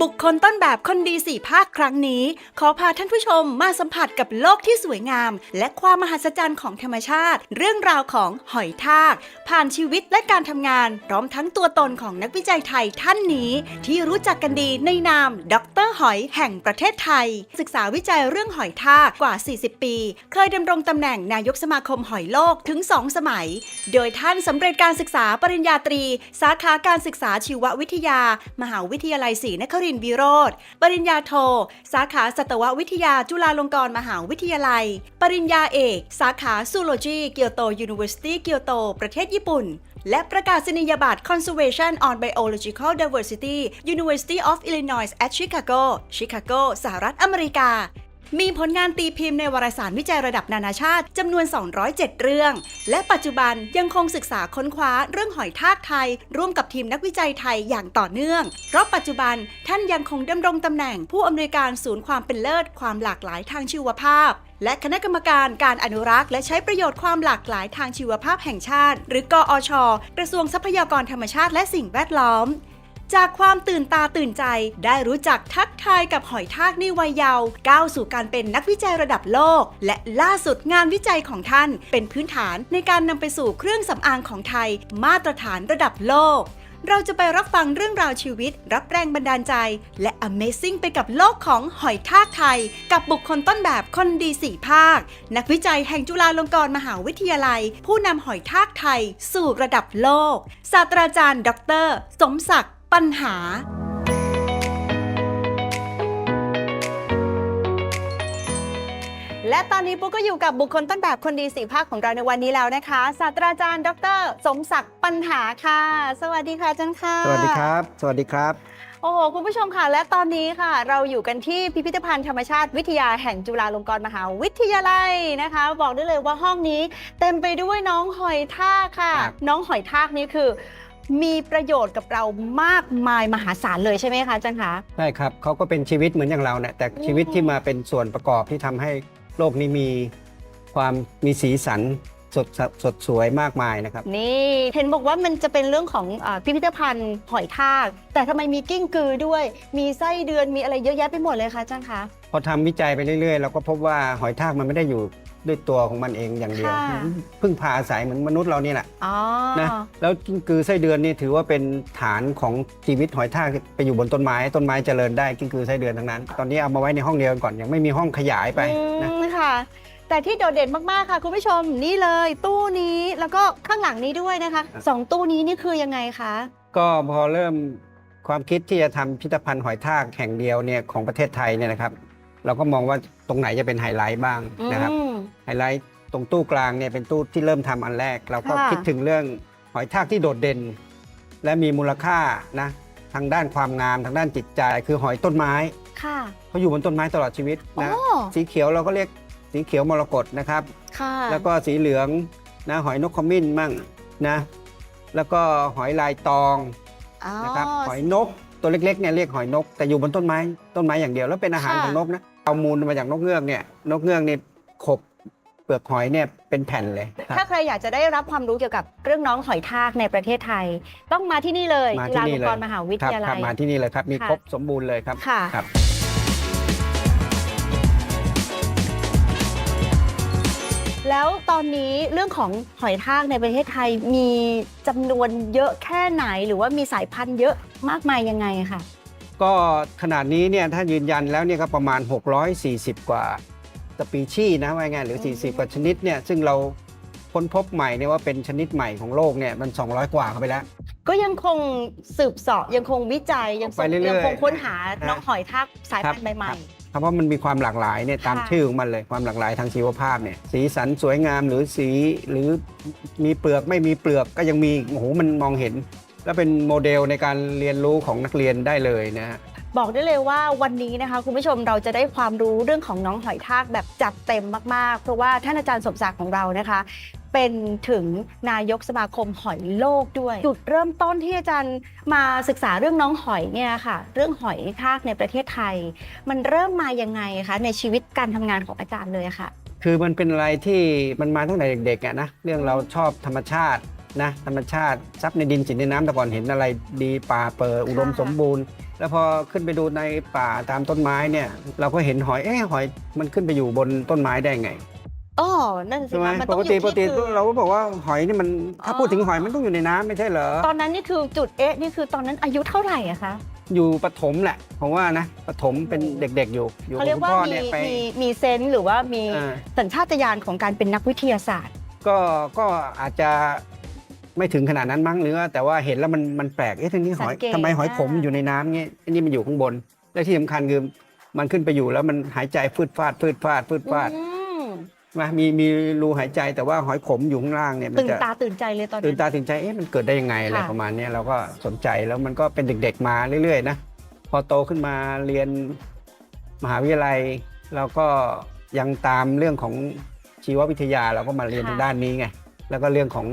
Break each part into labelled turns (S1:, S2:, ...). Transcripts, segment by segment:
S1: บุคคลต้นแบบคนดีสี่ภาคครั้งนี้ ขอพาท่านผู้ชมมาสัมผัสกับโลกที่สวยงาม และความมหัศจรรย์ของธรรมชาติ เรื่องราวของหอยทาก ผ่านชีวิตและการทำงานพร้อมทั้งตัวตนของนักวิจัยไทยท่านนี้ ที่รู้จักกันดีในนามดรหอยแห่งประเทศไทย ศึกษาวิจัยเรื่องหอยทากกว่า 40 ปี เคยดำรงตำแหน่งนายกสมาคมหอยโลกถึง 2 สมัย โดยท่านสำเร็จการศึกษาปริญญาตรี สาขาการศึกษาชีววิทยา มหาวิทยาลัยศรีนครินทร์วิโรธปริญญาโท สาขาสัตววิทยาจุฬาลงกรณ์มหาวิทยาลัย ปริญญาเอก สาขาซูโลจีเกียวโต University เกียวโต ประเทศญี่ปุ่น และประกาศนียบัตร Conservation on Biological Diversity University of Illinois at Chicago Chicago สหรัฐอเมริกา มีผลงานตีพิมพ์ในวารสารวิจัยระดับนานาชาติจำนวน 207 เรื่อง และปัจจุบันยังคงศึกษาค้นคว้าเรื่องหอยทากไทย ร่วมกับทีมนักวิจัยไทยอย่างต่อเนื่อง เพราะปัจจุบันท่านยังคงดำรงตำแหน่ง ผู้อำนวยการศูนย์ความเป็นเลิศความหลากหลายทางชีวภาพ และคณะกรรมการการอนุรักษ์ และใช้ประโยชน์ความหลากหลายทางชีวภาพแห่งชาติ หรือกออช กระทรวงทรัพยากรธรรมชาติและสิ่งแวดล้อม จากความตื่นตาตื่นใจได้รู้จักทักทายกับหอยทากในวัยเยาว์ก้าวสู่การเป็นนักวิจัยระดับโลก และล่าสุดงานวิจัยของท่าน เป็นพื้นฐานในการนำไปสู่เครื่องสำอางของไทย มาตรฐานระดับโลกเราจะไปรับฟังเรื่องราวชีวิต รับแรงบันดาลใจ และ Amazing ไปกับโลกของหอยทากไทย กับบุคคลต้นแบบคนดีสี่ภาค นักวิจัยแห่งจุฬาลงกรณ์มหาวิทยาลัย ผู้นำหอยทากไทย สู่ระดับโลก ศาสตราจารย์ ดร สมศักดิ์ ปัญหา และตอนนี้ปุ๊กก็อยู่กับบุคคลต้นแบบคนดีสีภาคของเราในวันนี้แล้วนะคะ ศาสตราจารย์ ดร สมศักดิ์ปัญหาค่ะ สวัสดีค่ะอาจารย์ค่ะ
S2: สวัสดีครับ สวัสดีครับ
S1: โอ้โห คุณผู้ชมค่ะ และตอนนี้ค่ะ เราอยู่กันที่พิพิธภัณฑ์ธรรมชาติวิทยาแห่งจุฬาลงกรณ์มหาวิทยาลัยนะคะ บอกได้เลยว่าห้องนี้เต็มไปด้วยน้องหอยทากค่ะ
S2: ครับ
S1: น้องหอยทากนี้คือ มีประโยชน์กับเรามากมายมหาศาลเลยใช่ไหมคะอาจารย์คะ
S2: ใช่ครับเขาก็เป็นชีวิตเหมือนอย่างเราเนี่ยแต่ชีวิตที่มาเป็นส่วนประกอบที่ทำให้โลกนี้มีความมีสีสันสดสดสวยมากมายนะครับ
S1: นี่เห็นบอกว่ามันจะเป็นเรื่องของอาพิพิธภัณฑ์หอยทาก แต่ทำไมมีกิ้งกือด้วย มีไส้เดือนมีอะไรเยอะแยะไปหมดเลยคะอาจารย์คะ
S2: พอทำวิจัยไปเรื่อยๆ เราก็พบว่าหอยทากมันไม่ได้อยู่ ด้วยตัวของมันเองอย่างเดียว
S1: ค่ะ
S2: พึ่งพาอาศัยเหมือนมนุษย์เรานี่แหละ
S1: อ๋อ
S2: นะแล้วกิ้งกือไส้เดือนนี่ถือว่าเป็นฐานของชีวิตหอยทากไปอยู่บนต้นไม้ต้นไม้เจริญได้กิ้งกือไส้เดือนทั้งนั้น ตอนนี้เอามาไว้ในห้องเดียวกันก่อนยังไม่มีห้องขยายไปนะ
S1: อืมค่ะ แต่ที่โดดเด่นมากๆค่ะ คุณผู้ชมนี่เลย ตู้นี้แล้วก็ข้างหลังนี้ด้วยนะคะสองตู้นี้นี่คือยังไงคะ
S2: ก็พอเริ่มความคิดที่จะทำพิพิธภัณฑ์หอยทากแห่งเดียวเนี่ยของประเทศไทยเนี่ยนะครับ เราก็มองว่าตรงไหนจะเป็นไฮไลท์บ้างนะครับ
S1: อืม
S2: ไฮไลท์ตรงตู้กลางเนี่ยเป็นตู้ที่เริ่มทำอันแรก เราก็
S1: ค่ะ
S2: คิดถึงเรื่องหอยทากที่โดดเด่น และมีมูลค่านะทางด้านความงามทางด้านจิตใจคือหอยต้นไม้
S1: ค่ะ
S2: เขาอยู่บนต้นไม้ตลอดชีวิต
S1: โอ้
S2: นะสีเขียวเราก็เรียกสีเขียวมรกตนะครับ
S1: ค่ะ
S2: แล้วก็สีเหลืองนะหอยนกขมิ้นมั่งนะแล้วก็หอยลายตอง
S1: อ๋อ
S2: นะครับหอยนกตัวเล็กๆเนี่ยเรียกหอยนก แต่อยู่บนต้นไม้ต้นไม้อย่างเดียวแล้วเป็นอาหาร
S1: ค่ะ
S2: ของนกนะ เอามูลมาจากนกเงือกเนี่ยนกเงือกเนี่ยขบเปลือกหอยเนี่ยเป็นแผ่นเลยครับ
S1: ถ้าใครอยากจะได้รับความรู้เกี่ยวกับเรื่องน้องหอยทากในประเทศไทย ต้องมาที่นี่เลย
S2: มา
S1: จุ
S2: ที่
S1: ฬา
S2: นี่
S1: ลง
S2: เลย
S1: กรณ์มหาวิท
S2: ครับ
S1: ยา
S2: ค
S1: ลั
S2: รับ
S1: ย
S2: มาที่นี่เลยครับ มี
S1: ค่ะ
S2: ครบสมบูรณ์เลยครับ
S1: ค่ะ
S2: ครับ
S1: แล้วตอนนี้เรื่องของหอยทากในประเทศไทยมีจำนวนเยอะแค่ไหน หรือว่ามีสายพันธุ์เยอะมากมายยังไงอะค่ะ
S2: ก็ขนาดนี้เนี่ยถ้ายืนยันแล้วเนี่ยก็ประมาณ 640 กว่าสปีชีส์นะว่าไงหรือ 40 กว่าชนิดเนี่ยซึ่งเราค้นพบใหม่เนี่ยว่าเป็นชนิดใหม่ของโลกเนี่ยมัน 200 กว่าเข้าไปแล้ว
S1: ก็ยังคงสืบเสอบยังคงวิจัยยัง
S2: ไปเรื่อยๆ
S1: ยังคงค้นหา
S2: ครับ
S1: น้องหอยทากสายพันธุ์
S2: ครับ
S1: ใหม่
S2: เพราะว่ามันมีความหลากหลายเนี่ยตาม
S1: ค่ะ
S2: ชื่อของมันเลยความหลากหลายทางชีวภาพเนี่ยสีสันสวยงามหรือสีหรือมีเปลือกไม่มีเปลือกก็ยังมีโอ้โหมันมองเห็น และเป็นโมเดลในการเรียนรู้ของนักเรียนได้เลยนะฮะ
S1: ๆบอกได้เลยว่าวันนี้นะคะคุณผู้ชมเราจะได้ความรู้เรื่องของน้องหอยทากแบบจัดเต็มมากๆ เพราะว่าท่านอาจารย์สมศักดิ์ของเรานะคะ เป็นถึงนายกสมาคมหอยโลกด้วย จุดเริ่มต้นที่อาจารย์มาศึกษาเรื่องน้องหอยเนี่ยค่ะ เรื่องหอยทากในประเทศไทย มันเริ่มมายังไงคะในชีวิตการทำงานของอาจารย์เลยอะค่ะ
S2: คือมันเป็นอะไรที่มันมาตั้งแต่เด็กๆอะนะเรื่องเราชอบธรรมชาติ นะธรรมชาติทรัพย์ในดินสินในน้ำแต่ก่อนเห็นอะไรดีป่าเปิดอุดม
S1: ค่ะ
S2: สมบูรณ์ แล้วพอขึ้นไปดูในป่าตามต้นไม้เนี่ย เราก็เห็นหอยเอ๊ะหอยมันขึ้นไปอยู่บนต้นไม้ได้ไง
S1: อ๋อนั่นสิ
S2: ใช่ไหม
S1: คะมัน
S2: ป
S1: ต้อง
S2: ก
S1: อ
S2: ติ
S1: ยู่
S2: ปกติ
S1: ที่คือ
S2: เราก็บอกว่าหอยนี่มันถ้า
S1: อ๋อ
S2: พูดถึงหอยมันต้องอยู่ในน้ำไม่ใช่เหรอ
S1: ตอนนั้นนี่คือจุดเอ๊ะนี่คือตอนนั้นอายุเท่าไหร่อะคะ
S2: อยู่ปฐมแหละผมว่านะปฐมเป็นเด็กๆอยู่ อยู่
S1: เขา
S2: กับ
S1: เรีย
S2: คุ
S1: ก
S2: ณ
S1: ว่า
S2: พ่อ
S1: มี
S2: เนี่ยไป
S1: มีมีเซนส์หรือว่ามี
S2: อ่า
S1: สัญชาตญาณของการเป็นนักวิทยาศาสตร์
S2: ก็ก็อาจจะ ไม่ถึงขนาดนั้นมั้งหรือว่าแต่ว่าเห็นแล้วมันมันแปลกเอ๊ะทีนี้หอย
S1: สังเกต
S2: ทำไมหอยขม
S1: อ่า
S2: อยู่ในน้ำเงี้ยอันนี้มันอยู่ข้างบน และที่สำคัญคือมันขึ้นไปอยู่แล้วมันหายใจฟืดฟาดฟืดฟาดฟืดฟาด
S1: อืม
S2: มามีมีรูหายใจแต่ว่าหอยขมอยู่ข้างล่างเนี่ยมัน
S1: ตื่น
S2: จะ
S1: ตาตื่นใจเลยตอน
S2: ตื่
S1: นั้นน
S2: ตาตื่นใจเอ๊ะมันเกิดได้ยังไงอะไร
S1: ค่ะ
S2: ประมาณเนี้ยเราก็สนใจแล้วมันก็เป็นเด็กๆมาเรื่อยๆนะพอโตขึ้นมาเรียนมหาวิทยาลัยเราก็ยังตามเรื่องของชีววิทยาเราก็มาเรียน
S1: ค่ะ
S2: ทางด้านนี้ไงแล้วก็เรื่องของ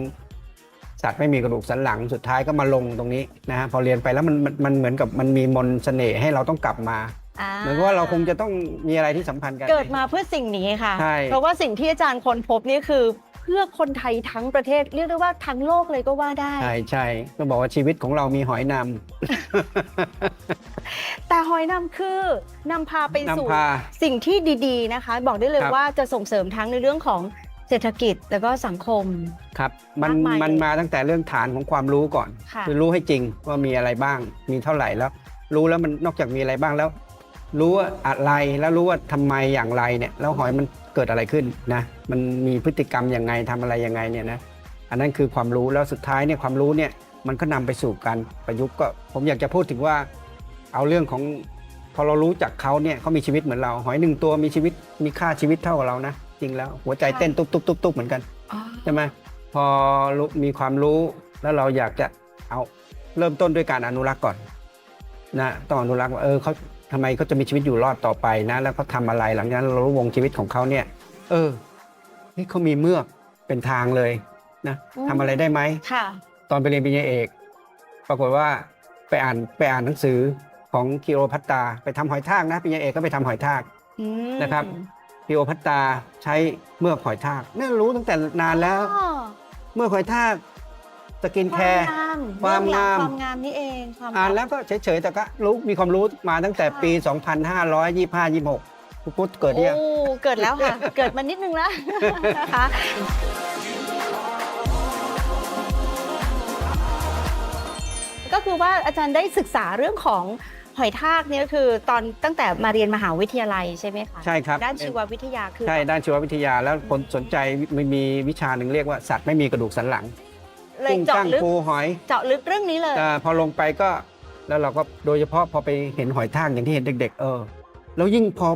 S2: สัตว์ไม่มีกระดูกสันหลังสุดท้ายก็มาลงตรงนี้นะฮะพอเรียนไปแล้วมันมันมันเหมือนกับมันมีมนต์เสน่ห์ให้เราต้องกลับมาาเหมือนกับว่าเราคงจะต้องมีอะไรที่สัมพันธ์กัน
S1: เกิดมาเพื่อสิ่งนี้ค่ะ
S2: ใช่
S1: เพราะว่าสิ่งที่อาจารย์ค้นพบนี่คือเพื่อคนไทยทั้งประเทศเรียกได้ว่าทั้งโลกเลยก็ว่าได้
S2: ใช่ใช่ต้องบอกว่าชีวิตของเรามีหอยนำ
S1: แต่หอยนำคือนำพาไปสู่
S2: นำพา
S1: สิ่งที่ดี ๆนะคะ บอกได้เลย
S2: ครับ
S1: ว่าจะส่งเสริมทั้งในเรื่องของ เศรษฐกิจแล้วก็สังคม
S2: ครับมัน
S1: มากมาย
S2: มัน
S1: เลย
S2: มาตั้งแต่เรื่องฐานของความรู้ก่อน
S1: ค่ะ
S2: คือรู้ให้จริงว่ามีอะไรบ้าง มีเท่าไหร่แล้ว รู้แล้วมันนอกจากมีอะไรบ้างแล้ว รู้ว่าอะไรแล้วรู้ว่าทำไมอย่างไรเนี่ยแล้วหอยมันเกิดอะไรขึ้นนะมันมีพฤติกรรมยังไงทำอะไรยังไงเนี่ยนะอันนั้นคือความรู้แล้วสุดท้ายเนี่ยความรู้เนี่ยมันก็นำไปสู่การประยุกต์ก็ ผมอยากจะพูดถึงว่า เอาเรื่องของพอเรารู้จักเขาเนี่ยเขามีชีวิตเหมือนเรา หอยหนึ่งตัวมีชีวิตมีค่าชีวิตเท่ากับเรานะ จริงแล้วหัวใจเต้นตุ๊บตุ๊บตุ๊บตุ๊บเหมือนกันใช่ไหมพอรู้มีความรู้แล้วเราอยากจะเอาเริ่มต้นด้วยการอนุรักษ์ก่อนนะต้องอนุรักษ์ว่าเออเขาทำไมเขาจะมีชีวิตอยู่รอดต่อไปนะ แล้วเขาทำอะไรหลังจากนั้นเรารู้วงชีวิตของเขาเนี่ย เออนี่เขามีเมือกเป็นทางเลยนะ
S1: อืม
S2: ทำอะไรได้ไหม
S1: ค่ะ
S2: ตอนไปเรียนปริญญาเอก ปรากฏว่าไปอ่านไปอ่านหนังสือของคิโรพัตตา ไปทำหอยทากนะปริญญาเอกก็ไปทำหอยทาก
S1: อืม
S2: นะครับ คิโรพัตตาใช้เมือกหอยทากเนี่ยรู้ตั้งแต่นานแล้ว
S1: อ๋อ
S2: เมื่อหอยทากสกิน
S1: ค
S2: แค
S1: วาม
S2: ร์
S1: งาม
S2: ความงาม
S1: เรื่องรวความงามนี่เองความ
S2: อ่านแล้วก็เฉยๆ แต่ก็รู้มีความรู้มาตั้งแต่ปี 2525 26คุณพุทธเกิดเนี่ยง
S1: โอ้เกิดแล้วค่ะ เกิดมานิดนึงแล้วนะคะ ก็คือว่าอาจารย์ได้ศึกษาเรื่องของ หอยทากเนี่ยก็คือตอนตั้งแต่มาเรียนมหาวิทยาลัยใช่ไหมคะ
S2: ใช่ครับ
S1: ด้านชีววิทยาคือ
S2: ใช่ด้านชีววิทยาแล้วคนสนใจมันมีวิชาหนึ่งเรียกว่าสัตว์ไม่มีกระดูกสันหลัง
S1: เลย
S2: กุ้ง
S1: เจาะ
S2: กั้ง
S1: ลึก
S2: ปูหอย
S1: เจาะลึกเรื่องนี้เลย
S2: แต่พอลงไปก็แล้วเราก็โดยเฉพาะพอไปเห็นหอยทากอย่างที่เห็นเด็ก ๆ เออแล้วยิ่งพอ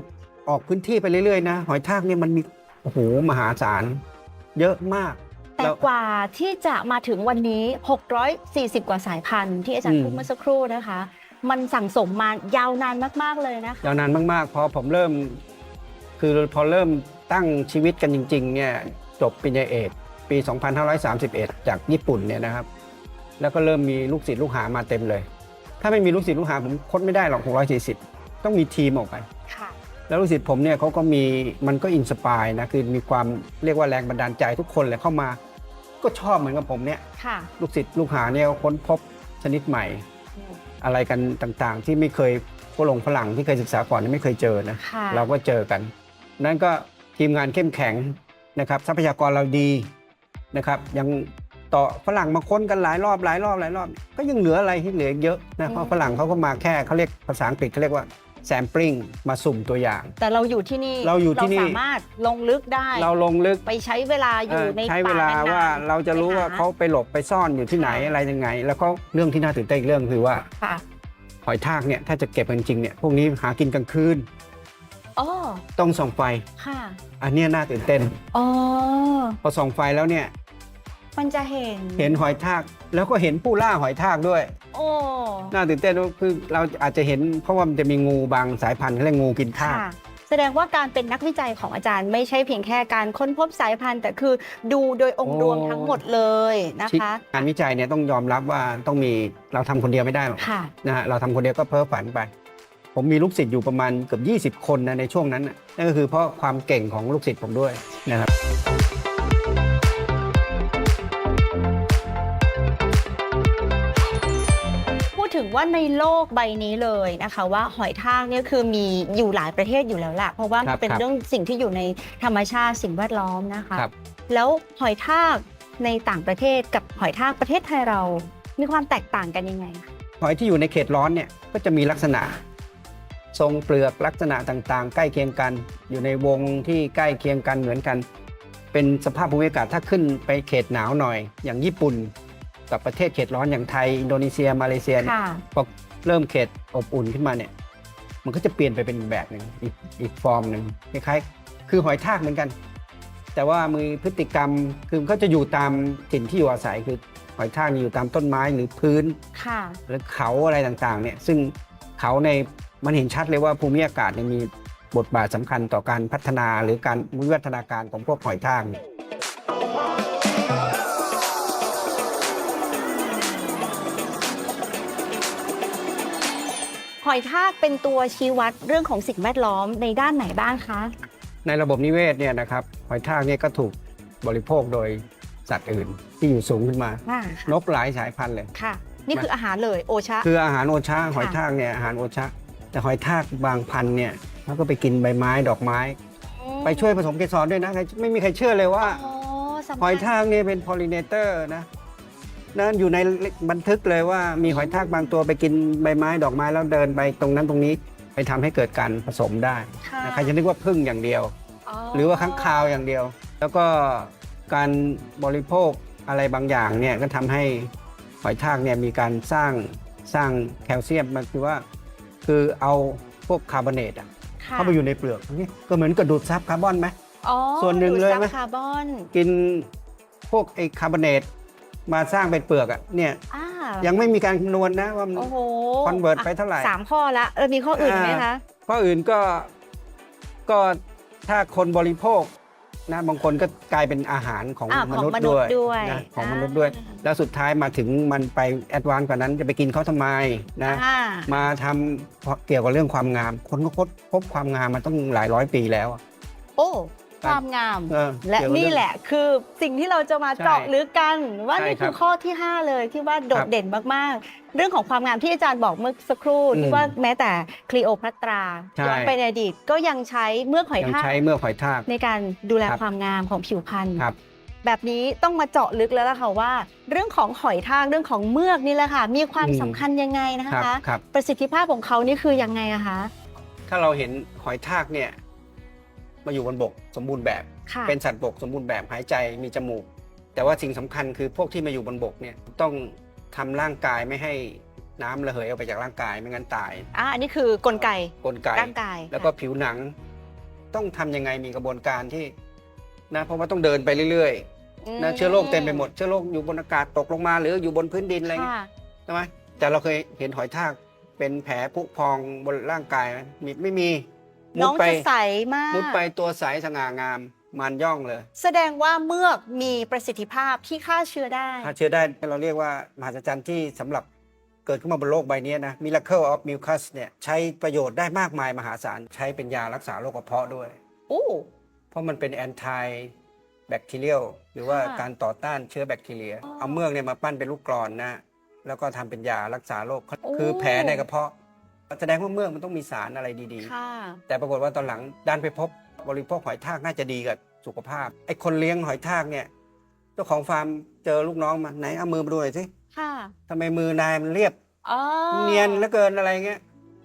S2: ออกพื้นที่ไปเรื่อยๆนะหอยทากเนี่ยมันมีโอ้โหมหาศาลเยอะมาก
S1: แต่
S2: แล้ว
S1: กว่าที่จะมาถึงวันนี้ 640 กว่าสายพันธุ์ที่อาจารย์
S2: อืม
S1: พูดเมื่อสักครู่นะคะ มันสั่งสมมายาวนานมากๆเลยนะคะ
S2: ยาวนานมากๆ พอผมเริ่ม คือพอเริ่มตั้งชีวิตกันจริงๆเนี่ยจบปริญญาเอกปี 2531 จากญี่ปุ่นเนี่ยนะครับ แล้วก็เริ่มมีลูกศิษย์ลูกหามาเต็มเลย ถ้าไม่มีลูกศิษย์ลูกหาผมค้นไม่ได้หรอก 640 ต้องมีทีมออกไป
S1: ค่ะ
S2: แล้วลูกศิษย์ผมเนี่ยเขาก็มีมันก็อินสปายนะคือมีความเรียกว่าแรงบันดาลใจทุกคนเลยเข้ามา ก็ชอบเหมือนกับผมเนี่ย
S1: ค่ะ
S2: ลูกศิษย์ลูกหาเนี่ยค้นพบชนิดใหม่ อะไรกันต่างๆ ที่ไม่เคยฝรั่งฝรั่งที่เคยศึกษาก่อนนี่ไม่เคยเจอนะ
S1: ค่ะ
S2: เราก็เจอกัน นั่นก็ทีมงานเข้มแข็งนะครับ ทรัพยากรเราดีนะครับ ยังต่อฝรั่งมาค้นกันหลายรอบหลายรอบหลายรอบ ก็ยังเหลืออะไรที่เหลืออีกเยอะนะเพราะฝรั่งเขาก็มาแค่เขาเรียกภาษาอังกฤษเขาเรียกว่า แซมปลิ้งมาสุ่มตัวอย่าง
S1: แต่เราอยู่ที่นี่
S2: เราอยู่ที่นี่
S1: สามารถลงลึกได้
S2: เราลงลึก
S1: ไปใช้เวลาอยู่ใน
S2: ใช้เวลา
S1: ป่นนๆ
S2: ว่าเราจะรู้ว่า
S1: ไปห
S2: เขาไปหลบไปซ่อนอยู่ที่ไหน
S1: ค่ะ
S2: อะไรยังไง แล้วก็เรื่องที่น่าตื่นเต้นอีกเรื่องคือว่า
S1: ค่ะ
S2: หอยทากเนี่ยถ้าจะเก็บกันจริงๆเนี่ยพวกนี้หากินกลางคืน
S1: อ๋อ
S2: ต้องส่องไฟ
S1: ค่ะ
S2: อันเนี้ยน่าตื่นเต้น
S1: อ๋อ
S2: พอส่องไฟแล้วเนี่ย
S1: มันจะเห็น
S2: เห็นหอยทาก แล้วก็เห็นผู้ล่าหอยทากด้วย
S1: โอ้
S2: น่าตื่นเต้นว่าคือเราอาจจะเห็นเพราะว่ามันจะมีงูบางสายพันธุ์เขาเรียกงูกินทาก
S1: ค่ะ แสดงว่าการเป็นนักวิจัยของอาจารย์ไม่ใช่เพียงแค่การค้นพบสายพันธุ์ แต่คือดูโดยองค์รวมทั้งหมดเลยนะคะ
S2: งานวิจัยเนี่ยต้องยอมรับว่าต้องมีเราทำคนเดียวไม่ได้หรอก
S1: ค่ะ
S2: นะฮะเราทำคนเดียวก็เพ้อฝันไป ผมมีลูกศิษย์อยู่ประมาณเกือบ20 คนนะในช่วงนั้นน่ะนั่นก็คือเพราะความเก่งของลูกศิษย์ผมด้วยนะครับ
S1: ว่าในโลกใบนี้เลยนะคะว่าหอยทากเนี่ยคือมีอยู่หลายประเทศอยู่แล้วล่ะเพราะว่า
S2: ครับ
S1: เป็น
S2: ครับ
S1: เรื่องสิ่งที่อยู่ในธรรมชาติสิ่งแวดล้อมนะคะ
S2: ครับ
S1: แล้วหอยทากในต่างประเทศกับหอยทากประเทศไทยเรา มีความแตกต่างกันยังไงคะ
S2: หอยที่อยู่ในเขตร้อนเนี่ยก็จะมีลักษณะ ทรงเปลือกลักษณะต่างๆ ใกล้เคียงกัน อยู่ในวงที่ใกล้เคียงกันเหมือนกัน เป็นสภาพภูมิอากาศถ้าขึ้นไปเขตหนาวหน่อย อย่างญี่ปุ่น กับประเทศเขตร้อนอย่างไทย อินโดนีเซียมาเลเซียเนี่ย
S1: ค่ะ
S2: พอเริ่มเขตอบอุ่นขึ้นมาเนี่ย มันก็จะเปลี่ยนไปเป็นอีกแบบหนึ่งอีกอีกฟอร์มหนึ่งคล้ายๆคือหอยทากเหมือนกัน แต่ว่ามีพฤติกรรมคือเขาจะอยู่ตามถิ่นที่อยู่อาศัยคือหอยทากนี่อยู่ตามต้นไม้หรือพื้น
S1: ค่ะ
S2: หรือเขาอะไรต่างๆ เนี่ย ซึ่งเขาในมันเห็นชัดเลยว่าภูมิอากาศเนี่ยมีบทบาทสำคัญต่อการพัฒนาหรือการวิวัฒนาการของพวกหอยทากเนี่ย
S1: หอยทากเป็นตัวชี้วัดเรื่องของสิ่งแวดล้อมในด้านไหนบ้างคะ
S2: ในระบบนิเวศเนี่ยนะครับหอยทากเนี่ยก็ถูกบริโภคโดยสัตว์อื่นที่อยู่สูงขึ้นมา
S1: อ่าน
S2: กหลายสายพันธุ์เลย
S1: ค่ะ นี่คืออาหารเลยโอชะ
S2: คืออาหารโอชาหอยทากเนี่ยอาหารโอชาแต่หอยทากบางพันธุ์เนี่ยเขาก็ไปกินใบไม้ดอกไม้ ไปช่วยผสมเกสรด้วยนะใครไม่มีใครเชื่อเลยว่า
S1: อ๋อสำคัญ
S2: หอยทากเนี่ยเป็น pollinator นะ นั่นอยู่ในบันทึกเลยว่ามีหอยทากบางตัวไปกินใบไม้ดอกไม้แล้วเดินไปตรงนั้นตรงนี้ไปทำให้เกิดการผสมได้
S1: ค่ะ
S2: นะใครจะนึกว่าพึ่งอย่างเดียว หรือว่าค้างคาวอย่างเดียว แล้วก็การบริโภคอะไรบางอย่างเนี่ยก็ทำให้หอยทากเนี่ยมีการสร้างสร้างแคลเซียมมันคือว่าคือเอาพวกคาร์บอเนตอะ
S1: ค่ะ
S2: เข้าไปอยู่ในเปลือกนี่ก็เหมือนกระดูดซับคาร์บอนไหม
S1: อ๋อ
S2: ส่วนหนึ่งเลยไหม
S1: ดูดซับคาร์บอน
S2: กินพวกไอ้คาร์บอเนต มาสร้างเป็นเปลือกอะเนี่ย
S1: อ่า
S2: ยังไม่มีการคำนวณนะว่ามัน
S1: โอ้โห
S2: convert ไปเท่าไหร่
S1: สามข้อละแล้วมีข้ออื่นไหม
S2: อ่า
S1: คะ
S2: เพราะอื่นก็ก็ถ้าคนบริโภคนะบางคนก็กลายเป็นอาหารของ
S1: อ่าม
S2: นุษย์
S1: ของมนุษย์
S2: ด้วย
S1: ด้วย
S2: นะของ
S1: อ่าม
S2: มนุษย์ด้วยแล้วสุดท้ายมาถึงมันไปแอดวานซ์กว่านั้นจะไปกินเขาทำไมนะ
S1: อ่า
S2: มาทำเกี่ยวกับเรื่องความงาม คนก็พบพบความงามมาต้องหลายร้อยปีแล้วอะ
S1: โอ้ ความงาม
S2: เออ
S1: และ
S2: เกี่ยวกับ
S1: นี่
S2: เรื่อง
S1: แหละคือสิ่งที่เราจะมา
S2: ใช่
S1: เจาะลึกกันว่า
S2: ใช่
S1: นี่คือ
S2: ครับ
S1: ข้อที่ 5 เลยที่ว่าโด
S2: ค
S1: ด
S2: รับ
S1: เด่นมากๆ เรื่องของความงามที่อาจารย์บอกเมื่อสักครู่
S2: อืม
S1: ที่ว่าแม้แต่คลีโอพัตรา
S2: ใช่
S1: ย้อนไปในอดีตก็ยังใช้เมือกหอย
S2: ยัง
S1: ทาก
S2: ใช้เมื่อกหอยทาก
S1: ในการดูแล
S2: ครับ
S1: ความงามของผิวพรรณ
S2: ครับ
S1: แบบนี้ต้องมาเจาะลึกแล้วล่ะค่ะว่า เรื่องของหอยทากเรื่องของเมือกนี่แหละค่ะ มีความ
S2: อืม
S1: สำคัญยังไงนะ
S2: ครั
S1: คะ
S2: ครับ
S1: ประสิทธิภาพของเขานี่คือยังไงอะคะ
S2: ถ้าเราเห็นหอยทากเนี่ย มาอยู่บนบกสมบูรณ์แบบ
S1: ค่ะ
S2: เป็นสัตว์บกสมบูรณ์แบบหายใจมีจมูก แต่ว่าสิ่งสำคัญคือพวกที่มาอยู่บนบกเนี่ยต้องทำร่างกายไม่ให้น้ำระเหยออกไปจากร่างกายไม่งั้นตาย
S1: อ่าอันนี้คือกลไก
S2: กลไก
S1: ร่างกาย
S2: แล้วก็ผิวหนัง ต้องทำยังไงมีกระบวนการที่นะเพราะว่าต้องเดินไปเรื่อยๆนะเชื้อโรคเต็มไปหมดเชื้อโรคอยู่บนอากาศตกลงมา หรืออยู่บนพื้นดินอะไรเงี้ย
S1: ค่ะ
S2: ใช่ไหมแต่เราเคยเห็นหอยทากเป็นแผลผุพองบนร่างกายไหมมีไม่มีมุ
S1: น้
S2: ด
S1: อง
S2: ไป
S1: จะใสมาก
S2: มุดไปตัวใสสง่างามมันย่องเลย
S1: แสดงว่าเมือกมีประสิทธิภาพที่ฆ่าเชื้อได้
S2: ถ้าเชื้อได้เราเรียกว่ามหัศจรรย์ที่สำหรับเกิดขึ้นมาบนโลกใบนี้นะ Miracle of Mucus เนี่ยใช้ประโยชน์ได้มากมายมหาศาล ใช้เป็นยารักษาโรคกระเพาะด้วย
S1: โอ้
S2: เพราะมันเป็น anti bacterial หรือว่า
S1: ค่ะ
S2: การต่อต้านเชื้อแบคทีเรีย
S1: อ๋อ
S2: เอาเมือกเนี่ยมาปั้นเป็นลูกกรอนนะ แล้วก็ทำเป็นยารักษาโรค
S1: โอ้
S2: คือแผลในกระเพาะ แสดงว่าเมือกมันต้องมีสารอะไรดี
S1: ค่ะ
S2: ๆ แต่ปรากฏว่าตอนหลังดันไปพบบริโภคหอยทากน่าจะดีกับสุขภาพไอ้คนเลี้ยงหอยทากเนี่ยเจ้าของฟาร์มเจอลูกน้องมาไหนเอามือมาดูหน่อยสิ
S1: ค่ะ
S2: ทำไมมือนายมันเรียบ
S1: อ๋อ
S2: เนียนเหลือเกินอะไรเงี้ย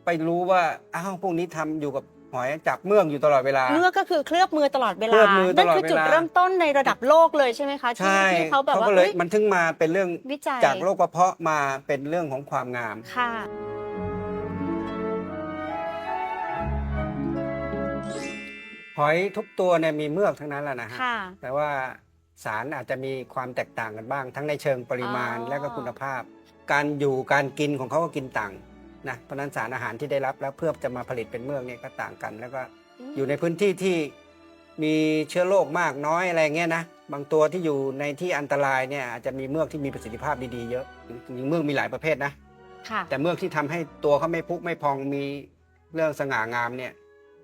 S2: ไปรู้ว่าอ้าวพวกนี้ทำอยู่กับหอยจับเมือกอยู่ตลอดเวลา
S1: เมือกก็คือเคลือบมือตลอดเว
S2: เคลื
S1: ลา
S2: อบมือตลอด
S1: นั่นคือจุด
S2: เวลา
S1: เริ่มต้นในระดับโลกเลยใช่ไหมคะที่
S2: ใช่
S1: ที่เขาแบบว่า
S2: ก็เลย
S1: เฮ้ย
S2: มันถึงมาเป็นเรื่อง
S1: วิจัย
S2: จากโรคกระเพาะมาเป็นเรื่องของความงาม
S1: ค่ะ
S2: หอยทุกตัวเนี่ยมีเมือกทั้งนั้นแหละนะฮะ
S1: ค่ะ
S2: แต่ว่าสารอาจจะมีความแตกต่างกันบ้าง ทั้งในเชิงปริมาณ
S1: อ๋อ
S2: และก็คุณภาพ การอยู่การกินของเขาก็กินต่างนะเพราะฉะนั้นสารอาหารที่ได้รับแล้วเพื่อจะมาผลิตเป็นเมือกเนี่ยก็ต่างกัน แล้วก็อยู่ในพื้นที่ที่มีเชื้อโรคมากน้อยอะไรเงี้ยนะบางตัวที่อยู่ในที่อันตรายเนี่ยอาจจะมีเมือกที่มีประสิทธิภาพดีๆเยอะจริงๆเมือกมีหลายประเภทนะ
S1: ค่ะ
S2: แต่เมือกที่ทำให้ตัวเขาไม่พุไม่พองมีเรื่องสง่างามเนี่ย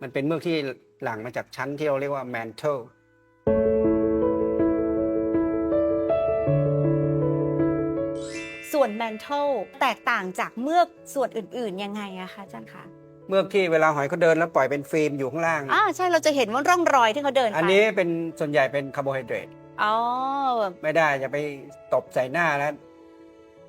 S2: มันเป็นเมือกที่ หลั่งมาจากชั้นที่เราเรียกว่า mantle
S1: สส่วน mantle แตกต่างจากเมือกส่วนอื่นๆ ยังไงอะคะอาจารย์คะ
S2: เมื่อที่เวลาหอยเขาเดินแล้วปล่อยเป็นฟิล์มอยู่ข้างล่าง
S1: อ่าใช่เราจะเห็นว่าร่องรอยที่เขาเดินไป
S2: อันนี้เป็นส่วนใหญ่เป็นคาร์โบไฮเดรต
S1: อ๋อ
S2: ไม่ได้จะไปตบใส่หน้าแล้ว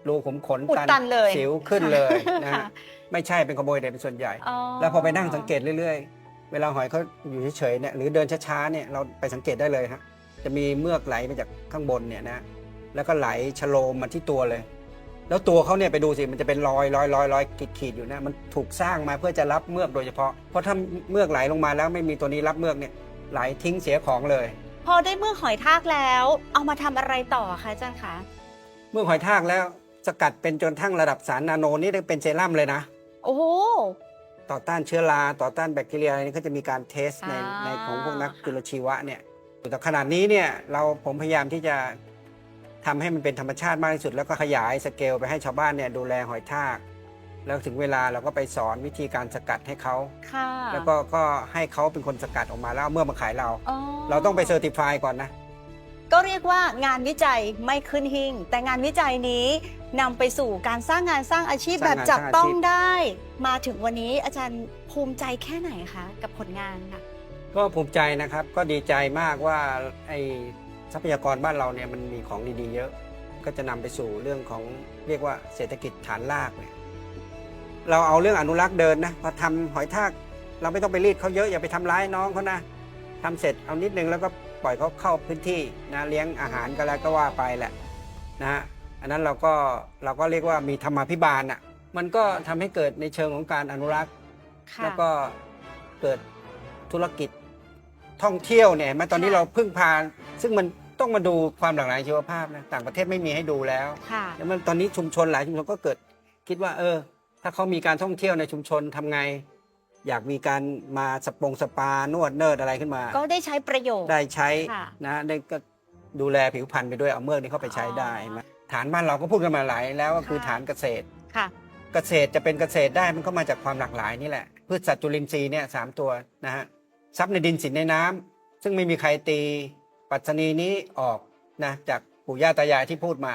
S2: รูขุมขน
S1: อุดตันเลย
S2: สิวขึ้นเลยนะ
S1: ค่ะ
S2: ฮะไม่ใช่เป็นคาร์โบไฮเดรตเป็นส่วนใหญ่
S1: อ๋อ
S2: แล้วพอไปนั่งสังเกตเรื่อยๆ เวลาหอยเขาอยู่เฉยๆเนี่ยหรือเดินช้าๆเนี่ยเราไปสังเกตได้เลยฮะจะมีเมือกไหลมาจากข้างบนเนี่ยนะแล้วก็ไหลชะโลมมาที่ตัวเลย แล้วตัวเขาเนี่ยไปดูสิมันจะเป็นรอยรอยรอยรอยขีดขีดๆอยู่นะมันถูกสร้างมาเพื่อจะรับเมือกโดยเฉพาะ เพราะถ้าเมือกไหลลงมาแล้วไม่มีตัวนี้รับเมือกเนี่ยไหลทิ้งเสียของเลย
S1: พอได้เมือกหอยทากแล้ว เอามาทำอะไรต่อคะอาจารย์คะ
S2: เมือกหอยทากแล้วสกัดเป็นจนทั้งระดับสารนาโนนี่ได้เป็นเซรั่มเลยนะ
S1: โอ้โห
S2: ต่อต้านเชื้อราต่อต้านแบคทีเรียอะไรนี่เขาจะมีการเทสใน
S1: อ่า
S2: ในของพวกนักจุลชีวะเนี่ยแต่ขนาดนี้เนี่ยเราผมพยายามที่จะทำให้มันเป็นธรรมชาติมากที่สุด แล้วก็ขยายสเกลไปให้ชาวบ้านเนี่ยดูแลหอยทาก แล้วถึงเวลาเราก็ไปสอนวิธีการสกัดให้เขา
S1: ค่ะ
S2: แล้วก็ก็ให้เขาเป็นคนสกัดออกมาแล้วเอาเมื่อมาขายเรา
S1: อ๋อ
S2: เราต้องไปเซอร์ติฟายก่อนนะ
S1: ก็เรียกว่างานวิจัยไม่ขึ้นหิ่ง แต่งานวิจัยนี้นำไปสู่การสร้างงานสร้างอาชีพแบบจับต้องได้ มาถึงวันนี้อาจารย์ภูมิใจแค่ไหนคะกับผลงานค่ะ
S2: ก็ภูมิใจนะครับก็ดีใจมากว่าไอ้ทรัพยากรบ้านเราเนี่ยมันมีของดีๆเยอะ ก็จะนำไปสู่เรื่องของเรียกว่าเศรษฐกิจฐานรากเนี่ยเราเอาเรื่องอนุรักษ์เดินนะพอทำหอยทาก เราไม่ต้องไปรีดเขาเยอะอย่าไปทำร้ายน้องเขานะทำเสร็จเอานิดนึงแล้วก็ ปล่อยเขาเข้าพื้นที่นะเลี้ยงอาหารก็แล้วก็ว่าไปแหละนะฮะอันนั้นเราก็เราก็เรียกว่ามีธรรมาภิบาลอะมันก็ทำให้เกิดในเชิงของการอนุรักษ์
S1: ค่ะ
S2: แล้วก็เกิดธุรกิจท่องเที่ยวเนี่ยเห็นไหมาตอนนี้
S1: ค่ะ
S2: เราพึ่งพาซึ่งมันต้องมาดูความหลากหลายชีวภาพนะต่างประเทศไม่มีให้ดูแล้ว
S1: ค่ะ
S2: แล้วมันตอนนี้ชุมชนหลายชุมชนก็เกิดคิดว่าเออ ถ้าเขามีการท่องเที่ยวในชุมชนทำไง อยากมีการมาสปงสปานวดเนิร์ดอะไรขึ้นมา
S1: ก็ได้ใช้ประโยชน์
S2: ได้ใช้
S1: ค่ะ
S2: นะได้ก็ดูแลผิวพรรณไปด้วยเอาเมือกนี้เข้าไปใช้ได้
S1: อ๋อ
S2: เห็นไหมฐานบ้านเราก็พูดกันมาหลายแล้วก็คือ
S1: ค่ะ
S2: ฐานเกษตร
S1: ค่ะ
S2: เกษตรจะเป็นเกษตรได้มันก็มาจากความหลากหลายนี่แหละพืชสัตว์จุลินทรีย์เนี่ยสามตัวนะฮะทรัพย์ในดินสินในน้ำซึ่งไม่มีใครตีปรัชนีนี้ออกนะจากปู่ย่าตายายที่พูดมา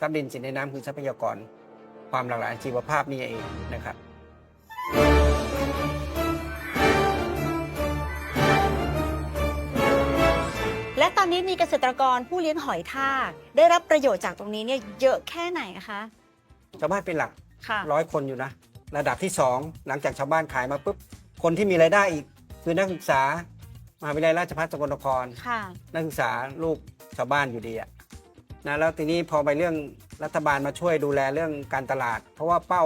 S2: ทรัพย์ดินสินในน้ำคือทรัพยากร ความหลากหลายชีวภาพนี่เองนะครับ
S1: ตอนนี้มีเกษตรกรผู้เลี้ยงหอยทาก ได้รับประโยชน์จากตรงนี้เนี่ยเยอะแค่ไหนคะ
S2: ชาวบ้านเป็นหลัก
S1: ค่ะ
S2: ร้อยคนอยู่นะ ระดับที่สองหลังจากชาวบ้านขายมาปุ๊บคนที่มีรายได้อีกคือนักศึกษามหาวิทยาลัยราชภัฏสกลนคร
S1: ค่ะ
S2: นักศึกษาลูกชาวบ้านอยู่ดีอะนะแล้วทีนี้พอไปเรื่องรัฐบาลมาช่วยดูแลเรื่องการตลาด เพราะว่าเป้า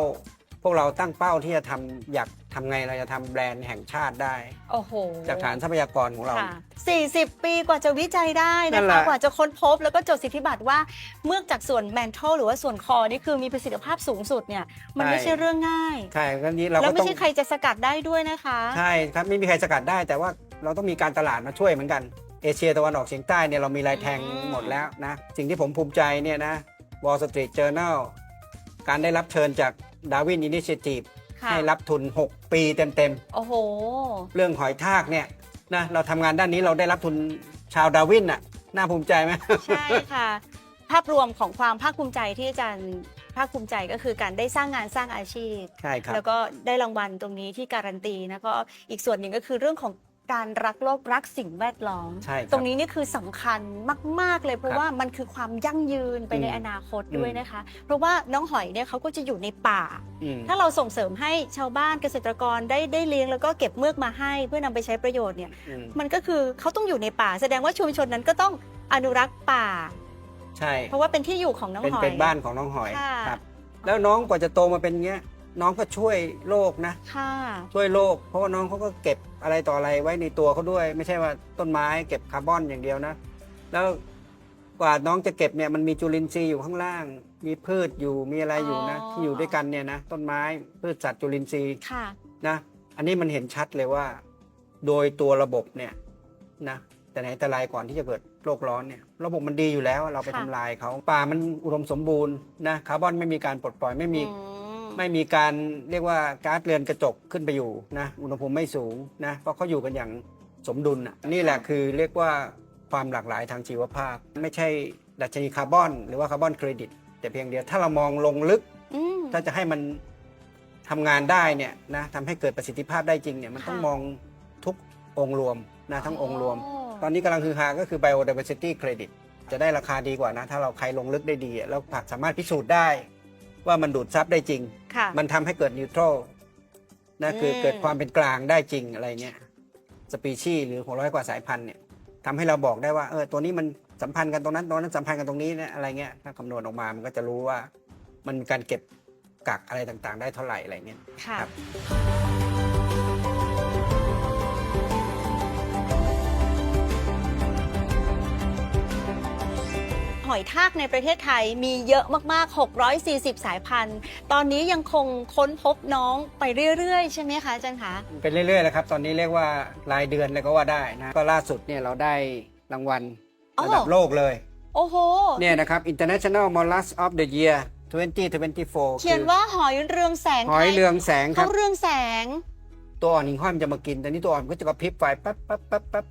S2: พวกเราตั้งเป้าที่จะทำอยาก ทำไงเราจะทำแบรนด์แห่งชาติได้
S1: โอ้โห
S2: จากฐานทรัพยากรของเรา
S1: ค่ะ40 ปีกว่าจะวิจัยได้
S2: นั่
S1: นะ
S2: นแห
S1: คะ
S2: ละ
S1: กว่าจะค้นพบแล้วก็จดสิทธิบัตรว่าเมือกจากส่วนแมนทัลหรือว่าส่วนคอนี่คือมีประสิทธิภาพสูงสุดเนี่ย มันไม่ใช่เรื่องง่าย
S2: ใช่ก็นี้เรา
S1: แล้ว
S2: ก็
S1: ไม่
S2: ต้อง
S1: ใช่ใครจะสกัดได้ด้วยนะคะ
S2: ใช่ครับไม่มีใครสกัดได้ แต่ว่าเราต้องมีการตลาดมาช่วยเหมือนกันเอเชียตะวันออกเฉียงใต้เนี่ยเรามีลายแทง
S1: อืม
S2: หมดแล้วนะ สิ่งที่ผมภูมิใจเนี่ยนะ Wall Street Journal การได้รับเชิญจาก Darwin Initiative
S1: ค่ะ
S2: ให้รับทุน 6 ปีเต็ม
S1: โอ้โห
S2: ๆเรื่องหอยทากเนี่ยนะเราทำงานด้านนี้เราได้รับทุนชาวดาวินน่ะน่าภูมิใจไหม
S1: ใช่ค่ะ ภาพรวมของความภาคภูมิใจที่อาจารย์ภาคภูมิใจก็คือการได้สร้างงานสร้างอาชีพ
S2: ใช่ครับ
S1: แล้วก็ได้รางวัลตรงนี้ที่การันตีนะก็อีกส่วนหนึ่งก็คือเรื่องของ การรักโลกรักสิ่งแวดล้อม
S2: ใช่ครับ
S1: ตรงนี้นี่คือสำคัญมาก ๆ เลยเพราะ
S2: ครับ
S1: ว่ามันคือความยั่งยืนไปใน
S2: อืม
S1: อนาคตด้วย
S2: อืม
S1: นะคะ เพราะว่าน้องหอยเนี่ยเขาก็จะอยู่ในป่า
S2: อืม
S1: ถ้าเราส่งเสริมให้ชาวบ้านเกษตรกรได้ได้เลี้ยงแล้วก็เก็บเมือกมาให้เพื่อนำไปใช้ประโยชน์เนี่ย
S2: อืม
S1: มันก็คือเขาต้องอยู่ในป่า แสดงว่าชุมชนนั้นก็ต้องอนุรักษ์ป่า
S2: ใช่
S1: เพราะว่าเป็นที่อยู่ของน้อง
S2: เป็น
S1: หอย
S2: เป็นบ้านของน้องหอย
S1: ค่ะ
S2: ครับ แล้วน้องกว่าจะโตมาเป็นเงี้ย น้องก็ช่วยโลกนะ
S1: ค่ะ
S2: ช่วยโลก เพราะว่าน้องเขาก็เก็บอะไรต่ออะไรไว้ในตัวเขาด้วย ไม่ใช่ว่าต้นไม้เก็บคาร์บอนอย่างเดียวนะ แล้วกว่าน้องจะเก็บเนี่ยมันมีจุลินทรีย์อยู่ข้างล่าง มีพืชอยู่มีอะไรอยู่นะ
S1: อ๋อ
S2: ที่อยู่ด้วยกันเนี่ยนะต้นไม้พืชสัตว์จุลินทรีย์
S1: ค่ะ
S2: นะอันนี้มันเห็นชัดเลยว่า โดยตัวระบบเนี่ยนะแต่ไหนแต่ไรก่อนที่จะเกิดโลกร้อนเนี่ยระบบมันดีอยู่แล้วเราไป
S1: ค่ะ
S2: ทำลายเขาป่ามันอุดมสมบูรณ์นะคาร์บอนไม่มีการปลดปล่อยไม่มี
S1: อืม
S2: ไม่มีการเรียกว่าก๊าซเรือนกระจกขึ้นไปอยู่นะอุณหภูมิไม่สูงนะเพราะเขาอยู่กันอย่างสมดุลน่ะนี่แหละคือเรียกว่าความหลากหลายทางชีวภาพ ไม่ใช่ดัชนีคาร์บอน หรือว่าคาร์บอนเครดิต แต่เพียงเดียวถ้าเรามองลงลึก
S1: อืม
S2: ถ้าจะให้มันทำงานได้เนี่ยนะทำให้เกิดประสิทธิภาพได้จริงเนี่ยมันต้อง
S1: ค่ะ
S2: มองทุกองค์รวมนะทั้งองค์รวม
S1: อ๋อ
S2: ตอนนี้กำลังคือฮาก็คือ biodiversity credit จะได้ราคาดีกว่านะ ถ้าเราใครลงลึกได้ดีอะแล้วสามารถพิสูจน์ได้ ว่ามันดูดซับได้จริง
S1: ค่ะ
S2: มันทำให้เกิดนิวทรัลนะคือ
S1: อืม
S2: เกิดความเป็นกลางได้จริงอะไรเงี้ยสปีชีส์หรือหกร้อยกว่าสายพันธุ์เนี่ยทำให้เราบอกได้ว่าเออตัวนี้มันสัมพันธ์กันตรงนั้นตรงนั้นสัมพันธ์กันตรงนี้เนี่ยอะไรเงี้ยถ้าคำนวณออกมามันก็จะรู้ว่า มันมีการเก็บกักอะไรต่างๆ ได้เท่าไหร่อะไรเงี้ย
S1: ค่ะ
S2: ครับ
S1: หอยทากในประเทศไทยมีเยอะมากๆ 640 สายพันธุ์ ตอนนี้ยังคงค้นพบน้องไปเรื่อยๆ ใช่ไหมคะอาจารย์คะ
S2: เป็นเรื่อยๆแล้วครับ ตอนนี้เรียกว่ารายเดือนเลยก็ว่าได้นะ ก็ล่าสุดเนี่ยเราได้รางวัล
S1: อ๋อ
S2: ระดับโลกเลย
S1: โอ้โห
S2: เนี่ยนะครับ International Mollusk of the Year 2024
S1: เขียนว่าหอยเรืองแสง
S2: หอยเรืองแสงครั
S1: เขา
S2: บ
S1: เรืองแสง
S2: ตัวอ่อนหิ่งห้อยมันจะมากิน แต่นี่ตัวอ่อนมันก็จะกระพริบไฟแป๊บแป๊บแป๊บแป๊บ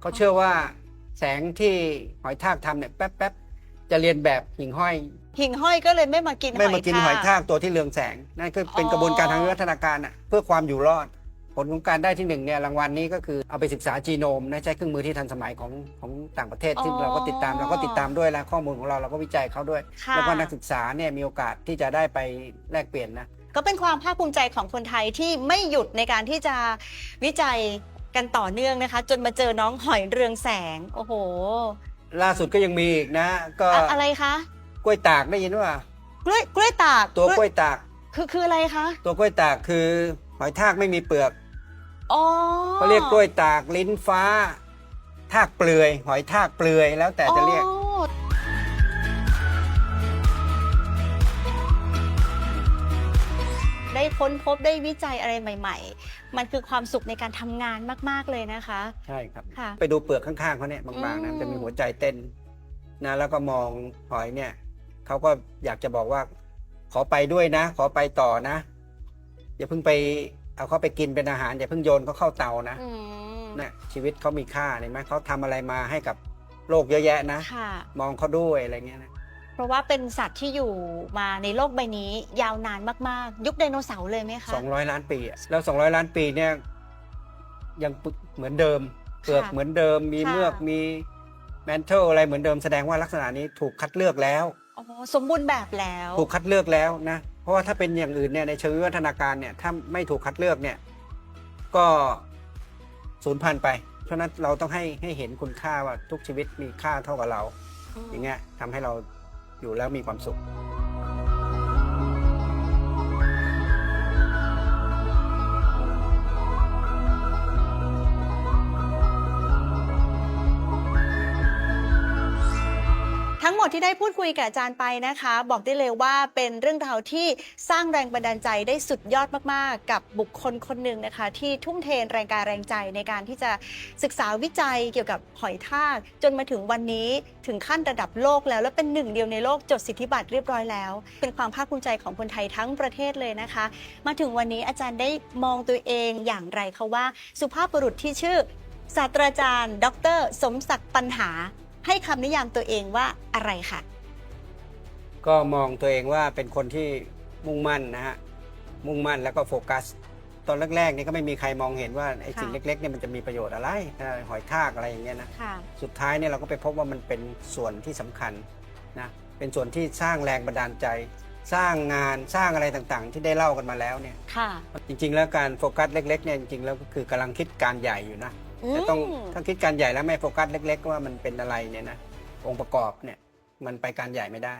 S2: เขาเชื่อว่าแสงที่หอยทากทำเนี่ยแป๊บแป๊บ จะเรียนแบบหิ่งห้อย
S1: หิ่งห้อยก็เลยไม่มากิน
S2: ไม่มากินหอย
S1: ทา
S2: ทากกตัวที่เรืองแสง นั่นคือเป็น
S1: อ๋อ
S2: กระบวนการทางวิวัฒนาการอะเพื่อความอยู่รอด ผลของการได้ที่หนึ่งเนี่ยรางวัลนี้ก็คือเอาไปศึกษาจีโนมนะใช้เครื่องมือที่ทันสมัยของของต่างประเทศที่เราก็ติดตามเราก็ติดตามด้วยแล้วข้อมูลของเราเราก็วิจัยเขาด้วย
S1: ค่ะ
S2: แล้วก็นักศึกษาเนี่ยมีโอกาสที่จะได้ไปแลกเปลี่ยนนะ
S1: ก็เป็นความภาคภูมิใจของคนไทยที่ไม่หยุดในการที่จะวิจัยกันต่อเนื่องนะคะ จนมาเจอน้องหอยเรืองแสง โอ้โห
S2: ล่าสุดก็ยังมีอีกนะ ก็
S1: อะอะไรคะ
S2: กล้วยตากได้ยินว่าก
S1: ล้วยกล้วยตาก
S2: ตัวกล้วยตาก
S1: คือคืออะไรคะ
S2: ตัวกล้วยตากคือหอยทากไม่มีเปลือก
S1: อ๋อ
S2: เขาเรียกกล้วยตากลิ้นฟ้า ทากเปลือย หอยทากเปลือยแล้วแต่จะเรียก
S1: อ๋อ ได้ค้นพบได้วิจัยอะไรใหม่ ๆ มันคือความสุขในการทำงานมาก ๆ เลยนะคะ
S2: ใช่ครับ
S1: ค่ะ
S2: ไปดูเปลือกข้างๆเขาเนี่ยบางๆนะ
S1: อืม
S2: มันจะมีหัวใจเต้นนะแล้วก็มองหอยเนี่ยเขาก็อยากจะบอกว่า ขอไปด้วยนะ ขอไปต่อนะอย่าเพิ่งไปเอาเขาไปกินเป็นอาหารอย่าเพิ่งโยนเขาเข้าเตานะ
S1: อืม
S2: นะชีวิตเขามีค่าเห็นไหมเขาทำอะไรมาให้กับโลกเยอะแยะนะ
S1: ค่ะ
S2: มองเขาด้วยอะไรเงี้ยนะ
S1: เพราะว่าเป็นสัตว์ที่อยู่มาในโลกใบนี้ยาวนานมากๆ ยุคไดโนเสาร์เลยไหมคะ
S2: สองร้อยล้านปีอะแล้วสองร้อยล้านปีเนี่ยยังปึกเหมือนเดิมเปลือก
S1: ค่ะ
S2: เหมือนเดิมมี
S1: ค่ะ
S2: เมือกมีแมนเทลอะไรเหมือนเดิมแสดงว่าลักษณะนี้ถูกคัดเลือกแล้ว
S1: อ๋อสมบูรณ์แบบแล้ว
S2: ถูกคัดเลือกแล้วนะ เพราะว่าถ้าเป็นอย่างอื่นเนี่ยในเชิงวิวัฒนาการเนี่ยถ้าไม่ถูกคัดเลือกเนี่ยก็สูญพันธุ์ไป เพราะฉะนั้นเราต้องให้ให้เห็นคุณค่าว่าทุกชีวิตมีค่าเท่ากับเรา อย่างเงี้ยทำให้เรา อยู่แล้วมีความสุข
S1: ทั้งหมดที่ได้พูดคุยกับอาจารย์ไปนะคะ บอกได้เลยว่าเป็นเรื่องราวที่สร้างแรงบันดาลใจได้สุดยอดมากๆ กับบุคคลคนหนึ่งนะคะ ที่ทุ่มเทแรงกายแรงใจในการที่จะศึกษาวิจัยเกี่ยวกับหอยทากจนมาถึงวันนี้ถึงขั้นระดับโลกแล้ว และเป็นหนึ่งเดียวในโลกจดสิทธิบัตรเรียบร้อยแล้ว เป็นความภาคภูมิใจของคนไทยทั้งประเทศเลยนะคะ มาถึงวันนี้อาจารย์ได้มองตัวเองอย่างไรคะว่า สุภาพบุรุษที่ชื่อศาสตราจารย์ ดร สมศักดิ์ปัญหา ให้คำนิยามตัวเองว่าอะไรค่ะ
S2: ก็มองตัวเองว่าเป็นคนที่มุ่งมั่นนะฮะมุ่งมั่นแล้วก็โฟกัส ตอนแรกๆนี่ก็ไม่มีใครมองเห็นว่าไอ้
S1: ค่ะ
S2: สิ่งเล็กๆเนี่ยมันจะมีประโยชน์อะไรถ้าหอยทากอะไรอย่างเงี้ยนะ
S1: ค่ะ
S2: สุดท้ายเนี่ยเราก็ไปพบว่ามันเป็นส่วนที่สำคัญนะเป็นส่วนที่สร้างแรงบันดาลใจ สร้างงานสร้างอะไรต่างๆ ที่ได้เล่ากันมาแล้วเนี่ย
S1: ค่ะ
S2: จริงๆ แล้วการโฟกัสเล็กๆเนี่ยจริงๆแล้วก็คือกำลังคิดการใหญ่อยู่นะ แต่ต้อง
S1: ม
S2: ถ้าคิดการใหญ่แล้วไม่โฟกัสเล็ก ๆ ว่ามันเป็นอะไรเนี่ยนะองค์ประกอบเนี่ยมันไปการใหญ่ไม่ได้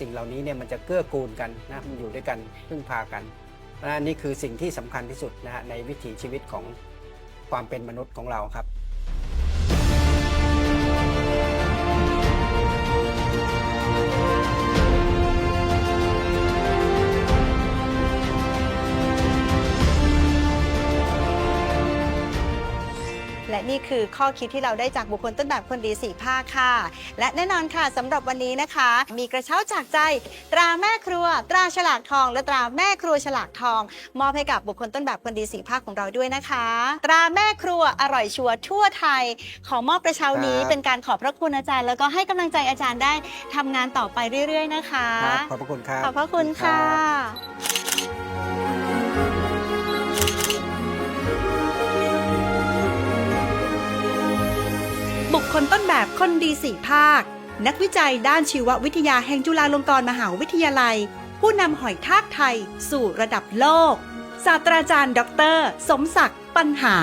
S2: สิ่งเหล่านี้เนี่ยมันจะเกื้อกูลกันนะมันอยู่ด้วยกันพึ่งพากันและนี่คือสิ่งที่สำคัญที่สุดนะฮะในวิถีชีวิตของความเป็นมนุษย์ของเราครับ
S1: และนี่คือข้อคิดที่เราได้จากบุคคลต้นแบบคนดีสี่ภาคค่ะ และแน่นอนค่ะสำหรับวันนี้นะคะ มีกระเช้าจากใจ ตราแม่ครัว ตราฉลากทอง และตราแม่ครัวฉลากทอง มอบให้กับบุคคลต้นแบบคนดีสี่ภาคของเราด้วยนะคะ ตราแม่ครัวอร่อยชัวร์ทั่วไทย ขอมอบกระเช้านี้
S2: ครับ
S1: เป็นการขอบพระคุณอาจารย์ แล้วก็ให้กำลังใจอาจารย์ได้ทำงานต่อไปเรื่อย ๆ นะคะ
S2: ครับขอบพระคุณครับ
S1: ขอบพระคุณค่ะ
S3: บุคคลต้นแบบคนดีสี่ภาค นักวิจัยด้านชีววิทยาแห่งจุฬาลงกรณ์มหาวิทยาลัย ผู้นำหอยทากไทยสู่ระดับโลก ศาสตราจารย์ดอกเตอรสมศักดิ์ปัญหา